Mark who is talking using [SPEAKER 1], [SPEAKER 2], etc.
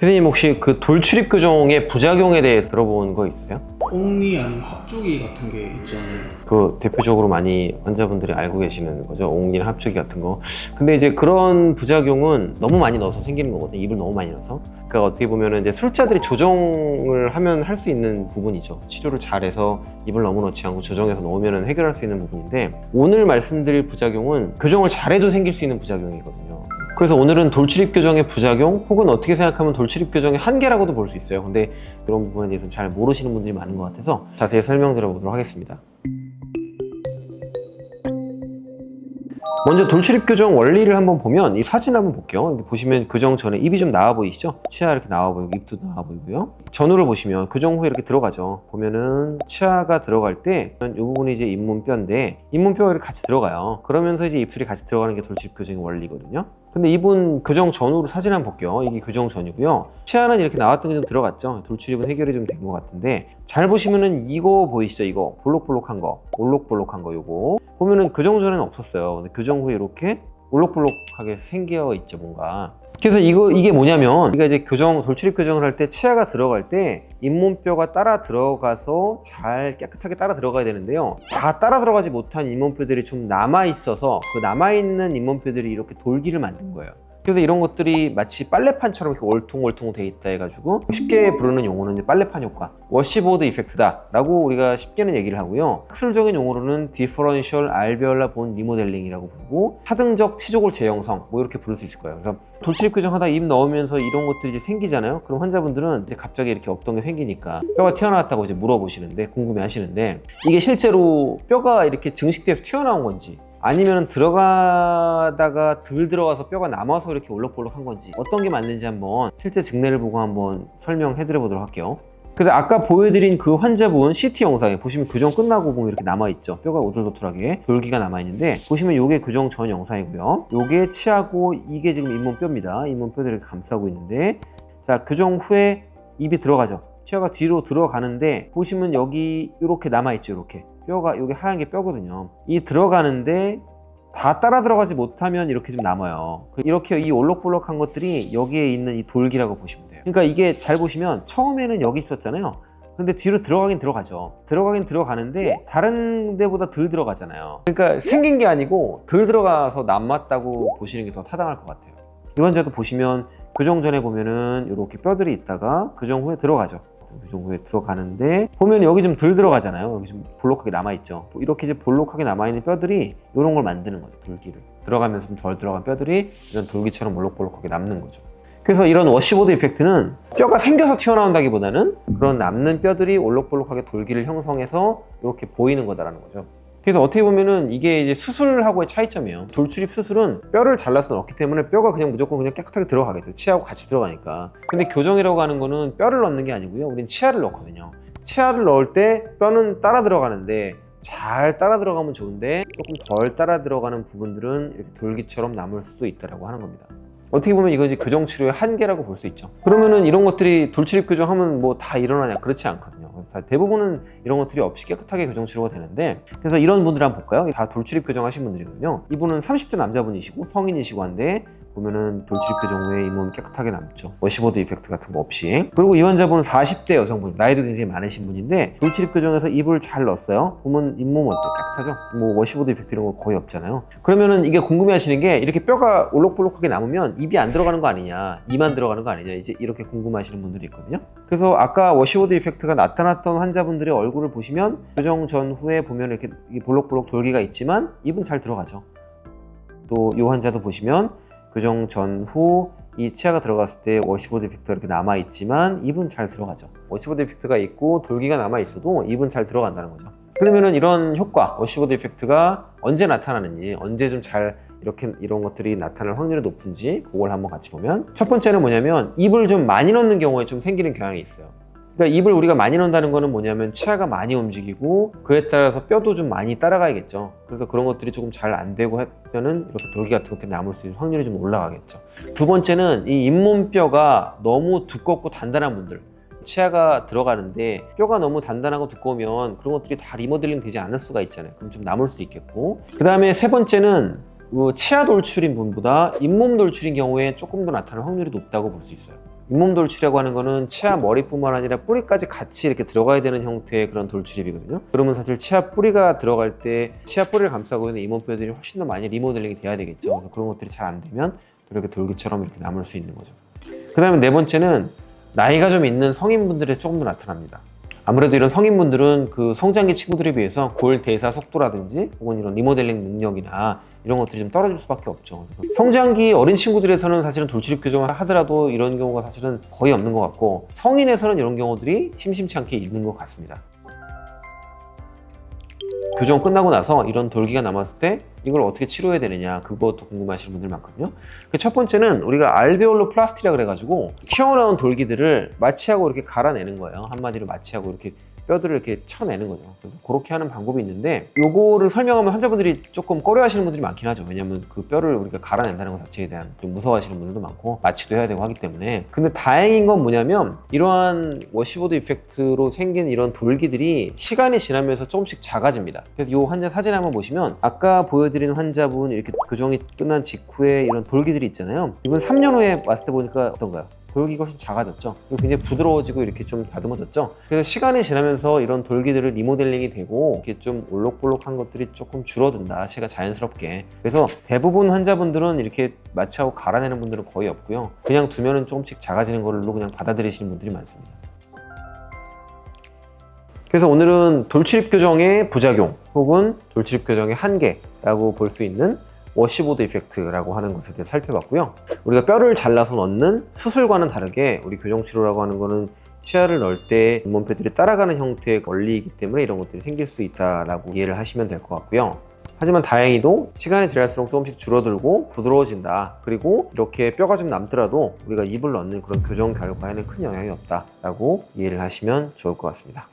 [SPEAKER 1] 선생님 혹시 그 돌출입 교정의 부작용에 대해 들어본 거 있어요?
[SPEAKER 2] 옥리 아니면 합조기 같은 게 있잖아요.
[SPEAKER 1] 그 대표적으로 많이 환자분들이 알고 계시는 거죠. 옥린 합주기 같은 거. 근데 이제 그런 부작용은 너무 많이 넣어서 생기는 거거든요. 입을 너무 많이 넣어서. 그러니까 어떻게 보면은 이제 술자들이 조정을 하면 할 수 있는 부분이죠. 치료를 잘해서 입을 너무 넣지 않고 조정해서 넣으면 해결할 수 있는 부분인데 오늘 말씀드릴 부작용은 교정을 잘해도 생길 수 있는 부작용이거든요. 그래서 오늘은 돌출입 교정의 부작용 혹은 어떻게 생각하면 돌출입 교정의 한계라고도 볼 수 있어요. 근데 그런 부분에 대해서는 잘 모르시는 분들이 많은 것 같아서 자세히 설명드려보도록 하겠습니다. 먼저 돌출입 교정 원리를 한번 보면 이 사진 한번 볼게요. 보시면 교정 전에 입이 좀 나와 보이시죠? 치아 이렇게 나와 보이고 입도 나와 보이고요. 전후를 보시면 교정 후에 이렇게 들어가죠. 보면은 치아가 들어갈 때 이 부분이 이제 잇몸뼈인데 잇몸뼈가 이렇게 같이 들어가요. 그러면서 이제 입술이 같이 들어가는 게 돌출입 교정의 원리거든요. 근데 이분 교정 전후로 사진 한번 볼게요. 이게 교정 전이고요. 치아는 이렇게 나왔던 게 좀 들어갔죠. 돌출입은 해결이 좀 된 것 같은데 잘 보시면은 이거 보이시죠? 이거 볼록볼록한 거, 올록볼록한 거 요거 보면은 교정 전에는 없었어요. 근데 교정 후에 이렇게 올록볼록하게 생겨 있죠, 뭔가. 그래서 이거 이게 뭐냐면 우리가 이제 교정 돌출입 교정을 할 때 치아가 들어갈 때 잇몸뼈가 따라 들어가서 잘 깨끗하게 따라 들어가야 되는데요. 다 따라 들어가지 못한 잇몸뼈들이 좀 남아 있어서 그 남아 있는 잇몸뼈들이 이렇게 돌기를 만든 거예요. 그래서 이런 것들이 마치 빨래판처럼 이렇게 월통월통 돼 있다 해가지고 쉽게 부르는 용어는 이제 빨래판 효과, 워시보드 이펙트다 라고 우리가 쉽게는 얘기를 하고요. 학술적인 용어로는 디퍼런셜 알베올라 본 리모델링이라고 부르고 하등적 치조골 재형성 뭐 이렇게 부를 수 있을 거예요. 그래서 돌출입 교정하다 입 넣으면서 이런 것들이 이제 생기잖아요. 그럼 환자분들은 이제 갑자기 이렇게 없던 게 생기니까 뼈가 튀어나왔다고 이제 물어보시는데 궁금해 하시는데 이게 실제로 뼈가 이렇게 증식돼서 튀어나온 건지 아니면 들어가다가 덜 들어가서 뼈가 남아서 이렇게 올록볼록한 건지 어떤 게 맞는지 한번 실제 증례를 보고 한번 설명해 드려 보도록 할게요. 그래서 아까 보여드린 그 환자분 CT 영상에 보시면 교정 끝나고 보면 이렇게 남아있죠. 뼈가 오돌도돌하게 돌기가 남아있는데 보시면 이게 교정 전 영상이고요. 이게 치아고 이게 지금 잇몸뼈입니다. 잇몸뼈들을 감싸고 있는데 자 교정 후에 입이 들어가죠. 치아가 뒤로 들어가는데 보시면 여기 이렇게 남아있죠. 이렇게 뼈가 여기 하얀 게 뼈거든요. 이 들어가는데 다 따라 들어가지 못하면 이렇게 좀 남아요. 그 이렇게 이 올록볼록한 것들이 여기에 있는 이 돌기라고 보시면 돼요. 그러니까 이게 잘 보시면 처음에는 여기 있었잖아요. 근데 뒤로 들어가긴 들어가죠. 들어가긴 들어가는데 다른 데보다 덜 들어가잖아요. 그러니까 생긴 게 아니고 덜 들어가서 남았다고 보시는 게 더 타당할 것 같아요. 이 환자도 보시면 교정 전에 보면은 이렇게 뼈들이 있다가 교정 후에 들어가죠. 교정 후에 들어가는데 보면 여기 좀 덜 들어가잖아요. 여기 좀 볼록하게 남아 있죠. 이렇게 이제 볼록하게 남아 있는 뼈들이 이런 걸 만드는 거죠. 돌기를 들어가면서 좀 덜 들어간 뼈들이 이런 돌기처럼 볼록볼록하게 남는 거죠. 그래서 이런 워시보드 이펙트는 뼈가 생겨서 튀어나온다기보다는 그런 남는 뼈들이 올록볼록하게 돌기를 형성해서 이렇게 보이는 거다라는 거죠. 그래서 어떻게 보면은 이게 이제 수술하고의 차이점이에요. 돌출입 수술은 뼈를 잘라서 넣기 때문에 뼈가 그냥 무조건 그냥 깨끗하게 들어가겠죠. 치아하고 같이 들어가니까. 근데 교정이라고 하는 거는 뼈를 넣는 게 아니고요. 우린 치아를 넣거든요. 치아를 넣을 때 뼈는 따라 들어가는데 잘 따라 들어가면 좋은데 조금 덜 따라 들어가는 부분들은 이렇게 돌기처럼 남을 수도 있다라고 하는 겁니다. 어떻게 보면 이건 이제 교정 치료의 한계라고 볼 수 있죠. 그러면은 이런 것들이 돌출입 교정하면 뭐 다 일어나냐? 그렇지 않거든요. 다 대부분은 이런 것들이 없이 깨끗하게 교정 치료가 되는데 그래서 이런 분들 한번 볼까요? 다 돌출입 교정 하신 분들이거든요. 이분은 30대 남자분이시고 성인이시고 한데 보면은 돌출입 교정 후에 잇몸이 깨끗하게 남죠. 워시보드 이펙트 같은 거 없이. 그리고 이 환자분은 40대 여성분, 나이도 굉장히 많으신 분인데 돌출입 교정에서 입을 잘 넣었어요. 보면 잇몸 어때? 깨끗하죠? 뭐 워시보드 이펙트 이런 거 거의 없잖아요. 그러면은 이게 궁금해 하시는 게 이렇게 뼈가 올록볼록하게 남으면 입이 안 들어가는 거 아니냐, 이만 들어가는 거 아니냐, 이제 이렇게 궁금해 하시는 분들이 있거든요. 그래서 아까 워시보드 이펙트가 나타났던 환자분들의 얼굴을 보시면 교정 전후에 보면 이렇게 볼록볼록 돌기가 있지만 입은 잘 들어가죠. 또이 환자도 보시면 교정 전후 이 치아가 들어갔을 때 워시보드 이펙트가 이렇게 남아 있지만 입은 잘 들어가죠. 워시보드 이펙트가 있고 돌기가 남아 있어도 입은 잘 들어간다는 거죠. 그러면은 이런 효과, 워시보드 이펙트가 언제 나타나는지, 언제 좀 잘 이렇게 이런 것들이 나타날 확률이 높은지 그걸 한번 같이 보면 첫 번째는 뭐냐면 입을 좀 많이 넣는 경우에 좀 생기는 경향이 있어요. 그러니까 입을 우리가 많이 넣는다는 거는 뭐냐면 치아가 많이 움직이고 그에 따라서 뼈도 좀 많이 따라가야겠죠. 그래서 그런 것들이 조금 잘 안 되고 하면은 이렇게 돌기 같은 것들이 남을 수 있는 확률이 좀 올라가겠죠. 두 번째는 이 잇몸뼈가 너무 두껍고 단단한 분들. 치아가 들어가는데 뼈가 너무 단단하고 두꺼우면 그런 것들이 다 리모델링 되지 않을 수가 있잖아요. 그럼 좀 남을 수 있겠고. 그 다음에 세 번째는 그 치아 돌출인 분보다 잇몸 돌출인 경우에 조금 더 나타날 확률이 높다고 볼 수 있어요. 잇몸 돌출이라고 하는 거는 치아 머리뿐만 아니라 뿌리까지 같이 이렇게 들어가야 되는 형태의 그런 돌출입이거든요. 그러면 사실 치아 뿌리가 들어갈 때 치아 뿌리를 감싸고 있는 잇몸뼈들이 훨씬 더 많이 리모델링이 돼야 되겠죠. 그런 것들이 잘 안 되면 이렇게 돌기처럼 이렇게 남을 수 있는 거죠. 그 다음에 네 번째는 나이가 좀 있는 성인분들에 조금 더 나타납니다. 아무래도 이런 성인분들은 그 성장기 친구들에 비해서 골 대사 속도라든지 혹은 이런 리모델링 능력이나 이런 것들이 좀 떨어질 수밖에 없죠. 성장기 어린 친구들에서는 사실은 돌출입 교정을 하더라도 이런 경우가 사실은 거의 없는 것 같고 성인에서는 이런 경우들이 심심치 않게 있는 것 같습니다. 교정 끝나고 나서 이런 돌기가 남았을 때 이걸 어떻게 치료해야 되느냐 그것도 궁금하시는 분들 많거든요. 그첫 번째는 우리가 알베올로 플라스티라 그래가지고 튀어나온 돌기들을 마취하고 이렇게 갈아내는 거예요. 한마디로 마취하고 이렇게 뼈들을 이렇게 쳐내는 거죠. 그렇게 하는 방법이 있는데 요거를 설명하면 환자분들이 조금 꺼려하시는 분들이 많긴 하죠. 왜냐면 그 뼈를 우리가 갈아낸다는 것 자체에 대한 좀 무서워하시는 분들도 많고 마취도 해야 되고 하기 때문에 근데 다행인 건 뭐냐면 이러한 워시보드 이펙트로 생긴 이런 돌기들이 시간이 지나면서 조금씩 작아집니다. 그래서 이 환자 사진 한번 보시면 아까 보여드린 환자분 이렇게 교정이 끝난 직후에 이런 돌기들이 있잖아요. 이번 3년 후에 왔을 때 보니까 어떤가요? 돌기가 훨씬 작아졌죠. 굉장히 부드러워지고 이렇게 좀 다듬어졌죠. 그래서 시간이 지나면서 이런 돌기들을 리모델링이 되고 이렇게 좀 올록볼록한 것들이 조금 줄어든다. 시가 자연스럽게. 그래서 대부분 환자분들은 이렇게 마취하고 갈아내는 분들은 거의 없고요. 그냥 두면은 조금씩 작아지는 걸로 그냥 받아들이시는 분들이 많습니다. 그래서 오늘은 돌출입 교정의 부작용 혹은 돌출입 교정의 한계라고 볼 수 있는 워시보드 이펙트라고 하는 것에 대해 살펴봤고요. 우리가 뼈를 잘라서 넣는 수술과는 다르게 우리 교정 치료라고 하는 거는 치아를 넣을 때 잇몸뼈들이 따라가는 형태의 원리이기 때문에 이런 것들이 생길 수 있다라고 이해를 하시면 될 것 같고요. 하지만 다행히도 시간이 지날수록 조금씩 줄어들고 부드러워진다. 그리고 이렇게 뼈가 좀 남더라도 우리가 입을 넣는 그런 교정 결과에는 큰 영향이 없다라고 이해를 하시면 좋을 것 같습니다.